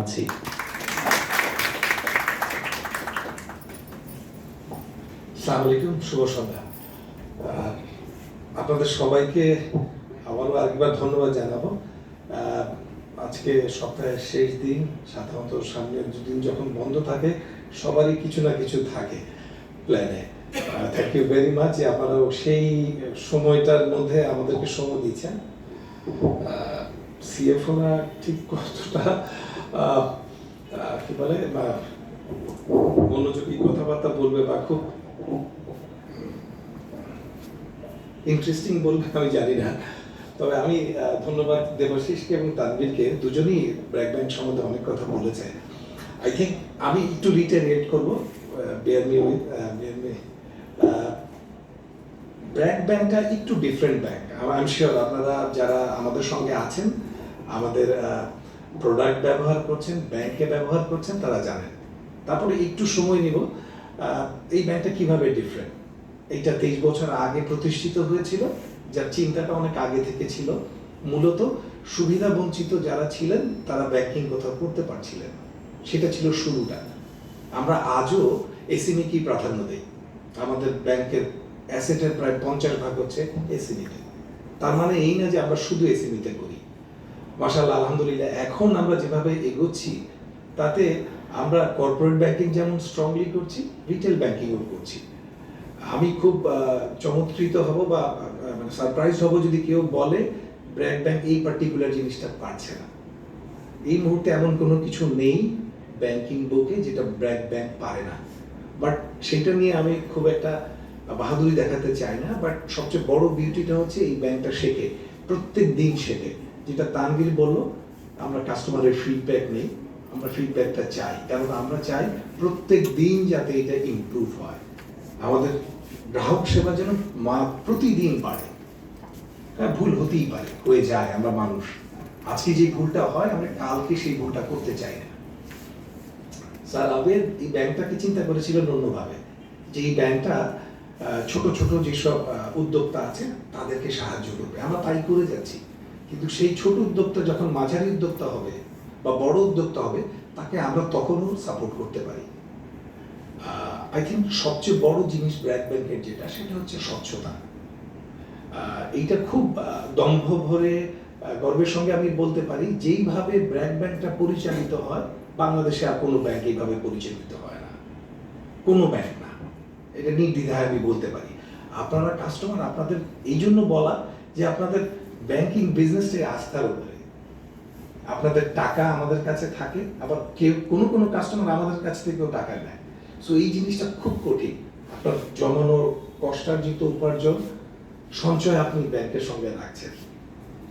জানাচ্ছি আলাইকুম, শুভ সন্ধ্যা। আপনাদের সবাইকে আবারও আরেকবার ধন্যবাদ জানাব। আজকে সপ্তাহের শেষ দিন, সাধারণত সামনের দিন যখন বন্ধ থাকে, সবারই কিছু না কিছু থাকে প্ল্যানে থ্যাংক ইউ ভেরি মাচ যে আপনারাও সেই সময়টার মধ্যে আমাদেরকে সময় দিচ্ছেন। সিএফওরা ঠিক কতটা কি বলে মনোযোগী কথাবার্তা বলবে বা খুব ইন্টারেস্টিং বলবে, আমি জানি না। তবে আমি ধন্যবাদ দেবাশিসকে এবং তানবীরকে দুজনেই ব্র্যাক ব্যাংক সম্বন্ধে অনেক কথা বলেছে। আই থিঙ্ক আমি একটু রিটেরিয়েট করব bear me with bear me BRAC ব্যাংকটা একটু different bank I am sure আপনারা যারা আমাদের সঙ্গে আছেন, আমাদের প্রোডাক্ট ব্যবহার করছেন ব্যাংকে ব্যবহার করছেন, তারা জানেন। তারপরে একটু সময় নিব। এই ব্যাংকটা কীভাবে ডিফারেন্ট এইটা তেইশ বছর আগে প্রতিষ্ঠিত হয়েছিল, যার চিন্তাটা অনেক আগে থেকে ছিল। মূলত সুবিধা বঞ্চিত যারা ছিলেন, তারা ব্যাংকিং কোথাও করতে পারছিলেন সেটা ছিল শুরুটা। আমরা আজও এসিমিকে প্রাধান্য দিই। আমাদের ব্যাংকের অ্যাসেটের প্রায় পঞ্চাশ ভাগ হচ্ছে এসিমিতে তার মানে এই না যে আমরা শুধু এসিমিতে করি। মাসাল্লাহ আলহামদুলিল্লাহ। এখন আমরা যেভাবে এগোচ্ছি, তাতে আমরা কর্পোরেট ব্যাংকিং যেমন স্ট্রংলি করছি রিটেল ব্যাংকিংও করছি। আমি খুব চমৎকৃত হব বা মানে সারপ্রাইজ হব যদি কেউ বলে ব্র্যাক ব্যাংক এই পার্টিকুলার জিনিসটা পারছে না। এই মুহূর্তে এমন কোনো কিছু নেই ব্যাংকিং বুকে যেটা ব্র্যাক ব্যাংক পারে না। বাট সেটা নিয়ে আমি খুব একটা বাহাদুরি দেখাতে চাই না বাট সবচেয়ে বড় বিউটিটা হচ্ছে এই ব্যাংকটা শেখে প্রত্যেক দিন শেখে। যেটা তানভীর বলল, আমরা কাস্টমারের ফিডব্যাক নেই, আমরা ফিডব্যাকটা চাই। কারণ আমরা চাই প্রত্যেক দিন যাতে এটা ইমপ্রুভ হয়। আমাদের গ্রাহক সেবা যেন প্রতিদিন বাড়ে। হ্যাঁ ভুল হতেই পারে, হয়ে যায়, আমরা মানুষ। আজকে যে ভুলটা হয়, আমরা কালকে সেই ভুলটা করতে চাই না। স্যার, আবেদ, এই ব্যাংকটাকে চিন্তা করেছিলেন অন্যভাবে? যে এই ব্যাংকটা ছোট ছোট যেসব উদ্যোক্তা আছে, তাদেরকে সাহায্য করবে। আমরা তাই করে যাচ্ছি। কিন্তু সেই ছোট উদ্যোক্তা যখন মাঝারি উদ্যোক্তা হবে বা বড় উদ্যোক্তা হবে, তাকে আমরা তখনও সাপোর্ট করতে পারি। আই থিঙ্ক সবচেয়ে বড় জিনিস ব্র্যাক ব্যাংকের যেটা, সেটা হচ্ছে স্বচ্ছতা। এইটা খুব দম্ভ ভরে গর্বের সঙ্গে আমি বলতে পারি, যেইভাবে ব্র্যাক ব্যাংকটা পরিচালিত হয়, বাংলাদেশে আর কোনো ব্যাংক এইভাবে পরিচালিত হয় না। কোনো ব্যাংক না। এটা নির্দ্বিধায় আমি বলতে পারি। আপনারা কাস্টমার আপনাদের এই জন্য বলা যে আপনাদের ব্যাংকিং বিজনেসটাই আস্থার উপরে। আপনাদের টাকা আমাদের কাছে থাকে, আবার কেউ, কোনো কোনো কাস্টমার আমাদের কাছ থেকেও টাকা নেয়। সো এই জিনিসটা খুব কঠিন। আপনার জমানো কষ্টার্জিত উপার্জন, সঞ্চয় আপনি ব্যাংকের সঙ্গে রাখছেন।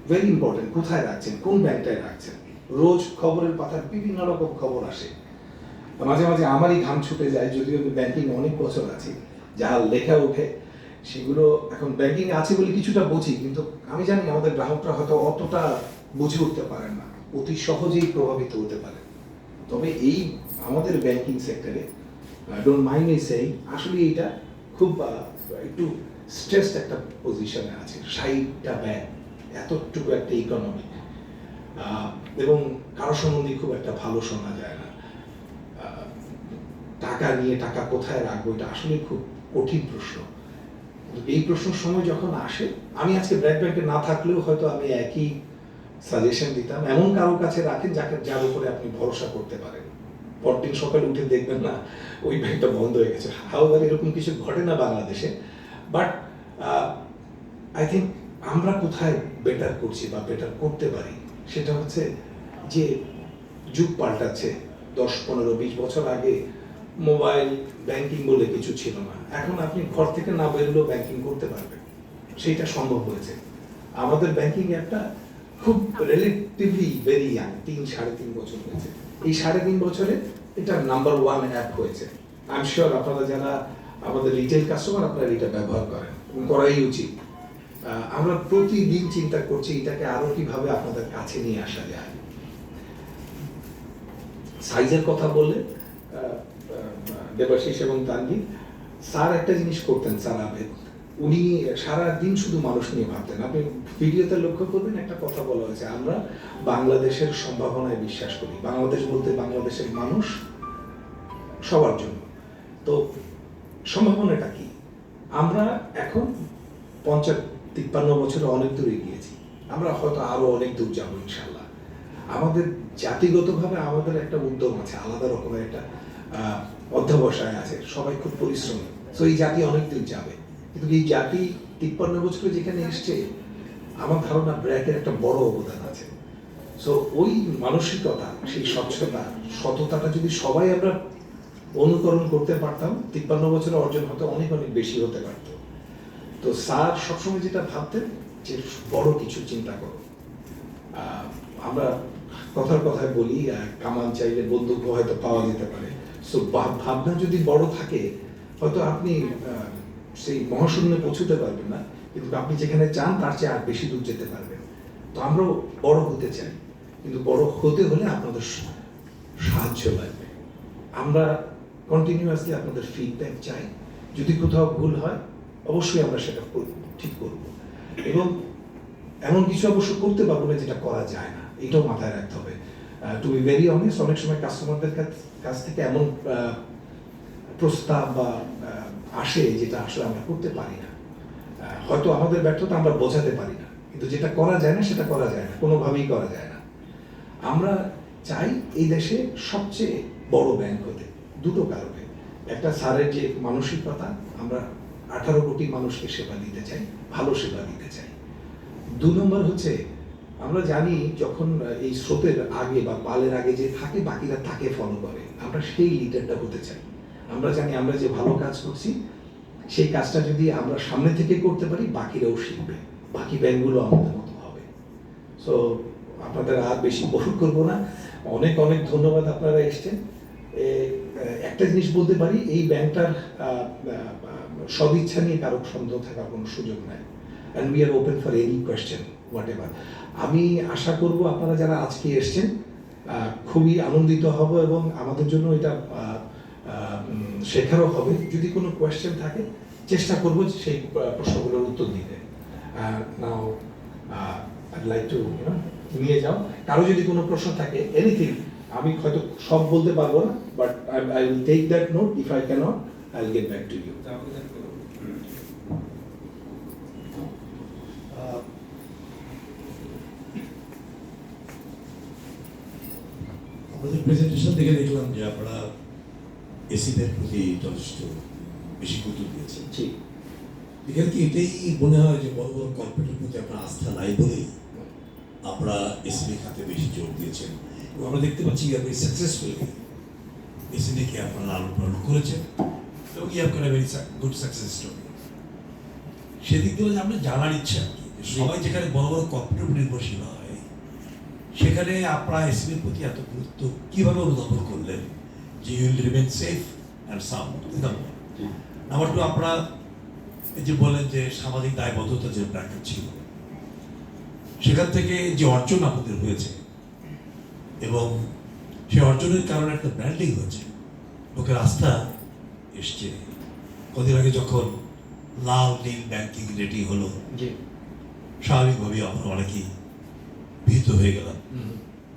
ভেরি ইম্পর্টেন্ট কোথায় রাখছেন? কোন ব্যাংকটায় রাখছেন? রোজ খবরের পাতায় বিভিন্ন রকম খবর আসে। মাঝে মাঝে আমারই ঘাম ছুটে যায়, যদিও আমি ব্যাংকিং অনেক বছর আছি। যা লেখা ওঠে সেগুলো এখন ব্যাংকিং আছে বলে কিছুটা বুঝি, কিন্তু আমি জানি আমাদের গ্রাহকরা হয়তো অতটা বুঝে উঠতে পারেন না, অতি সহজেই প্রভাবিত হতে পারে। তবে এই আমাদের ব্যাংকিং সেক্টরে ডোন্ট মাইন্ড এই সেই আসলে এইটা খুব একটু স্ট্রেসড একটা পজিশনে আছে, ষাটটা ব্যাংক এতটুকু একটা ইকোনমি এবং কারও সম্বন্ধে খুব একটা ভালো শোনা যায় না। টাকা নিয়ে টাকা কোথায় রাখব, এটা আসলে খুব কঠিন প্রশ্ন। এই প্রশ্নের সময় যখন আসে, আমি আজকে ব্র্যাক ব্যাংকে না থাকলেও হয়তো আমি একই সাজেশন দিতাম। এমন কারোর কাছে রাখেন যাকে, যার উপরে আপনি ভরসা করতে পারেন। পরদিন সকালে উঠে দেখবেন না, ওই ব্যাংকটা বন্ধ হয়ে গেছে। হাওয়ার এরকম কিছু ঘটে না বাংলাদেশে। বাট আই থিঙ্ক আমরা কোথায় বেটার করছি বা বেটার করতে পারি, সেটা হচ্ছে যে যুগ পাল্টাচ্ছে। দশ, পনেরো, বিশ বছর আগে মোবাইল, ব্যাংকিং বলে কিছু ছিল না। এখন আপনি ঘর থেকে না বেরোলেও ব্যাংকিং করতে পারবেন। সেইটা সম্ভব হয়েছে। আমাদের ব্যাংকিং অ্যাপটা খুব রিলেটিভলি ভেরি ইয়াং তিন, সাড়ে তিন বছর হয়েছে। এই সাড়ে তিন বছরে এটা নাম্বার ওয়ান অ্যাপ হয়েছে। আই এম শিওর আপনারা যারা আমাদের রিটেল কাস্টমার আপনারা এটা ব্যবহার করেন। করাই উচিত। আমরা প্রতিদিন চিন্তা করছি এটাকে আরও কীভাবে আপনাদের কাছে নিয়ে আসা যায়। সাইজের কথা বললে দেবাশিস এবং তানভীর, স্যার একটা জিনিস করতেন স্যার আবেদ উনি সারা দিন শুধু মানুষ নিয়ে ভাবতেন। আপনি ভিডিওতে লক্ষ্য করবেন, একটা কথা বলা হয়েছে, আমরা বাংলাদেশের সম্ভাবনায় বিশ্বাস করি। বাংলাদেশ বলতে বাংলাদেশের মানুষ সবার জন্য। তো সম্ভাবনাটা কি? আমরা এখন পঞ্চাশ, তিপ্পান্ন বছরে অনেক দূরে গিয়েছি আমরা হয়তো আরও অনেক দূর যাব, ইনশাল্লাহ। আমাদের জাতিগতভাবে আমাদের একটা উদ্যম আছে, আলাদা রকমের একটা অধ্যবসায় আছে, সবাই খুব পরিশ্রমী। তো এই জাতি অনেক যাবে। কিন্তু এই জাতি তিপ্পান্ন বছরে যেখানে এসছে, আমার ধারণা ব্র্যাকের একটা বড় অবদান আছে। সো ওই মানসিকতা, সেই স্বচ্ছতা, সততাটা যদি সবাই আমরা অনুকরণ করতে পারতাম, তিপ্পান্ন বছরে অর্জন হয়তো অনেক অনেক বেশি হতে পারত। তো স্যার সবসময় যেটা ভাবতেন, যে বড় কিছু চিন্তা করো। আমরা কথার কথায় বলি কামান চাইলে বন্দুক হয়তো পাওয়া যেতে পারে। সো ভাবনা যদি বড় থাকে, হয়তো আপনি সেই মহাশূন্যে পৌঁছতে পারবেন না, কিন্তু আপনি যেখানে চান, তার চেয়ে আর বেশি দূর যেতে পারবেন। তো আমরাও বড় হতে চাই, কিন্তু বড় হতে হলে আপনাদের সাহায্য লাগবে। আমরা কন্টিনিউয়াসলি আপনাদের ফিডব্যাক চাই। যদি কোথাও ভুল হয়, অবশ্যই আমরা সেটা ঠিক করব। এবং এমন কিছু অবশ্য করতে পারব না যেটা করা যায় না। এটাও মাথায় রাখতে হবে। টু বি ভেরি অনেস্ট অনেক সময় কাস্টমারদের কাছ থেকে এমন প্রস্তাব বা আসে যেটা আসলে আমরা করতে পারি না। হয়তো আমাদের ব্যর্থতা আমরা বোঝাতে পারি না। কিন্তু যেটা করা যায় না, সেটা করা যায় না। কোনোভাবেই করা যায় না। আমরা চাই এই দেশে সবচেয়ে বড় ব্যাংক হতে, দুটো কারণে। একটা স্যারের যে মানসিকতা, আমরা আঠারো কোটি মানুষকে সেবা দিতে চাই, ভালো সেবা দিতে চাই। দু নম্বর হচ্ছে আমরা জানি যখন এই স্রোতের আগে বা পালের আগে যে থাকে, বাকিরা তাকে ফলো করে। আমরা সেই লিডারটা হতে চাই। আমরা জানি আমরা যে ভালো কাজ করছি, সেই কাজটা যদি আমরা সামনে থেকে করতে পারি, বাকিরাও শিখবে। বাকি ব্যাংকগুলো আমাদের মতো হবে। সো আপনাদের আর বেশি বসুট করব না। অনেক অনেক ধন্যবাদ আপনারা এসছেন। একটা জিনিস বলতে পারি, এই ব্যাংকটার সদিচ্ছা নিয়ে কারও সন্দেহ থাকার কোনো সুযোগ নাই। And we are open for any question whatever আমি আশা করব আপনারা যারা আজকে এসছেন খুবই আনন্দিত হব এবং আমাদের জন্য এটা শেখারও হবে। যদি কোনো কোয়েশ্চেন থাকে, চেষ্টা করব সেই প্রশ্নগুলোর উত্তর দিতে। নাও লাইক টু নিয়ে যাও। কারও যদি কোনো প্রশ্ন থাকে এনিথিং আমি হয়তো সব বলতে পারব না but I will take that note if I can't I will get back to you uh, আমাদের প্রেজেন্টেশন দেখে দেখলাম যে আপনারা এসিদের প্রতি যথেষ্ট বেশি গুরুত্ব দিয়েছেন এখানে কি এটাই মনে হয় যে বড় বড় কর্পোরেটের প্রতি আপনার আস্থা নাই বলেই আপনারা এসিডি খাতে বেশি জোর দিয়েছেন। এবং আমরা দেখতে পাচ্ছি আপনি সাকসেসফুলি এসিডিকে আপনারা লালন পালন করেছেন এবং you have very good success story সেদিক দিয়ে আমরা জানার ইচ্ছা আর কি। সবাই যেখানে বড় বড় কর্পোরেট নির্ভরশীল হয় সেখানে আপনারা এসিবির প্রতি এত গুরুত্ব কীভাবে অনুধাবন করলেন যে you'll remain safe and sound number two আপনারা এই যে বলেন যে সামাজিক দায়বদ্ধতা যে ব্র্যাকেট ছিল সেখান থেকে যে অর্জন আপনাদের হয়েছে এবং সেই অর্জনের কারণে একটা ব্র্যান্ডিং হয়েছে লোকের আস্থা এসছে। কদিন আগে যখন লাল নীল ব্যাংকিং রেডি হলো স্বাভাবিকভাবেই আমরা অনেকেই ভীত হয়ে গেলাম।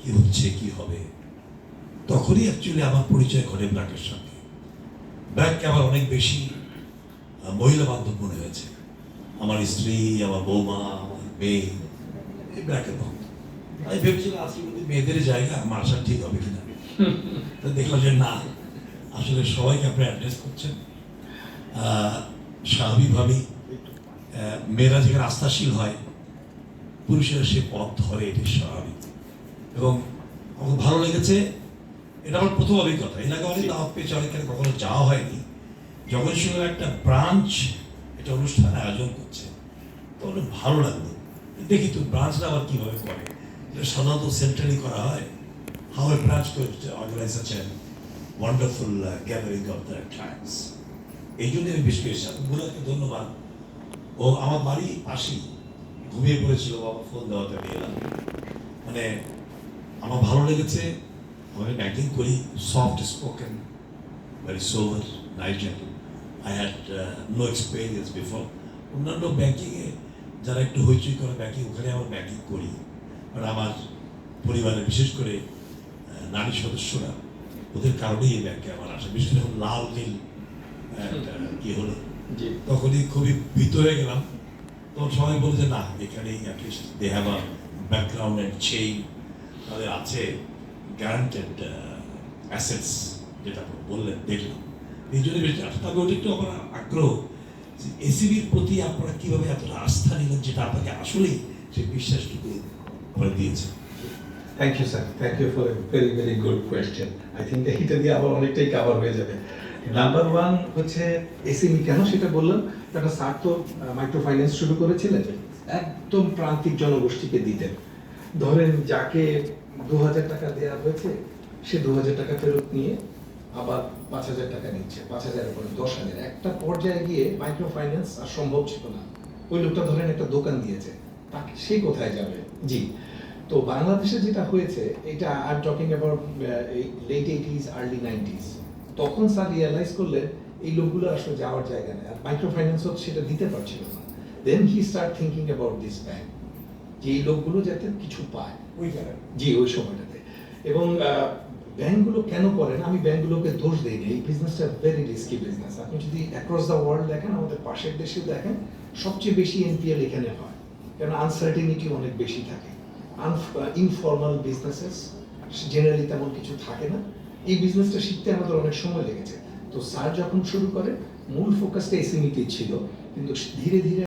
কি হচ্ছে, কি হবে? তখনই অ্যাকচুয়ালি আমার পরিচয় ঘটে ব্র্যাকের সঙ্গে। ব্র্যাককে আমার অনেক বেশি মহিলা বান্ধব মনে হয়েছে। আমার স্ত্রী, আমার বৌমা, আমার মেয়ে, এই ব্র্যাকের ভক্ত আমি ভেবেছিলাম আজকে যদি মেয়েদের জায়গা, আমার আসা ঠিক হবে কিনা। তো দেখলাম যে না, আসলে সবাইকে আপনি অ্যাড্রেস করছেন। স্বাভাবিকভাবেই মেয়েরা যেখানে আস্থাশীল হয় পুরুষেরা সে পথ ধরে এটি স্বাভাবিক। এবং আমার ভালো লেগেছে, এটা আমার প্রথম অভিজ্ঞতা। আগে অনেক দাওয়াত পেয়েছে অনেকখানে কখনো যাওয়া হয়নি। যখন একটা ব্রাঞ্চ এটা অনুষ্ঠান আয়োজন করছে তো অনেক ভালো লাগল। দেখি তো ব্রাঞ্চটা আবার কীভাবে করে। এটা সাধারণত সেন্ট্রালি করা হয়। এ ব্রাঞ্চ অর্গানাইজ আছে wonderful gathering of the clients এই জন্য আমি বেশ পেয়েছি বুলাকে ধন্যবাদ। ও আমার বাড়ি পাশেই। ঘুমিয়ে পড়েছিল বাবা ফোন দেওয়াতে এলাম। মানে আমার ভালো লেগেছে আমি ব্যাংকিং করি soft spoken very sober nice gentle I had no experience before অন্যান্য ব্যাংকিংয়ে যারা একটু হইচই করে ব্যাংকিং ওখানে আমার ব্যাংকিং করি। আর আমার পরিবারে বিশেষ করে নারী সদস্যরা ওদের কারণেই এই ব্যাংকে আমার আসা। বিশেষ করে লাল নীল ইয়ে হলো? তখনই খুবই ভীত হয়ে গেলাম। তখন সবাই বলে যে না at least they have a background and chain তাদের আছে গ্যারান্টেড অ্যাসেটস যেটা বললেন, দেখলাম। এই জন্য বেশি একটু আমার আগ্রহ এসিবির প্রতি আপনারা কীভাবে এতটা আস্থা নিলেন যেটা আপনাকে আসলেই সেই বিশ্বাসটুকু করে দিয়েছে? Thank you sir thank you for very very good question I think এইটা দিয়ে আবার অনেকটাই কভার হয়ে যাবে। নাম্বার ওয়ান হচ্ছে এসএমই কেন সেটা বললাম? একটা স্যার তো মাইক্রো ফাইন্যান্স শুরু করেছিলেন, একদম প্রান্তিক জনগোষ্ঠীকে দিতেন। ধরেন যাকে দু হাজার টাকা দেওয়া হয়েছে, সে দু হাজার টাকা ফেরত নিয়ে আবার পাঁচ হাজার টাকা নিচ্ছে পাঁচ হাজারের পরে দশ হাজার একটা পর্যায়ে গিয়ে মাইক্রো ফাইন্যান্স আর সম্ভব ছিল না। ওই লোকটা ধরেন একটা দোকান দিয়েছে, তাকে সে কোথায় যাবে? জি। তো বাংলাদেশে যেটা হয়েছে, এটা are talking about late eighties early nineties তখন স্যার রিয়েলাইজ করলেন এই লোকগুলো আসলে যাওয়ার জায়গা নেই। আর মাইক্রো ফাইন্যান্সও সেটা দিতে পারছিল না। Then he start thinking about this bank যে এই লোকগুলো যাতে কিছু পায়। ওই জায়গায়। জি ওই সময়টাতে। এবং ব্যাংকগুলো কেন করেন আমি ব্যাংকগুলোকে দোষ দিই না। এই বিজনেসটা ভেরি রিস্কি বিজনেস আপনি যদি অ্যাক্রস দ্য ওয়ার্ল্ড দেখেন আমাদের পাশের দেশে দেখেন সবচেয়ে বেশি এনপিএল এখানে হয়। কারণ আনসার্টিনিটি অনেক বেশি থাকে। ইনফর্মাল বিজনেসেস জেনারেলি তেমন কিছু থাকে না। এই বিজনেসটা শিখতে আমাদের অনেক সময় লেগেছে। তো স্যার যখন শুরু করে, মূল ফোকাসটা এসএমইতে ছিল। কিন্তু ধীরে ধীরে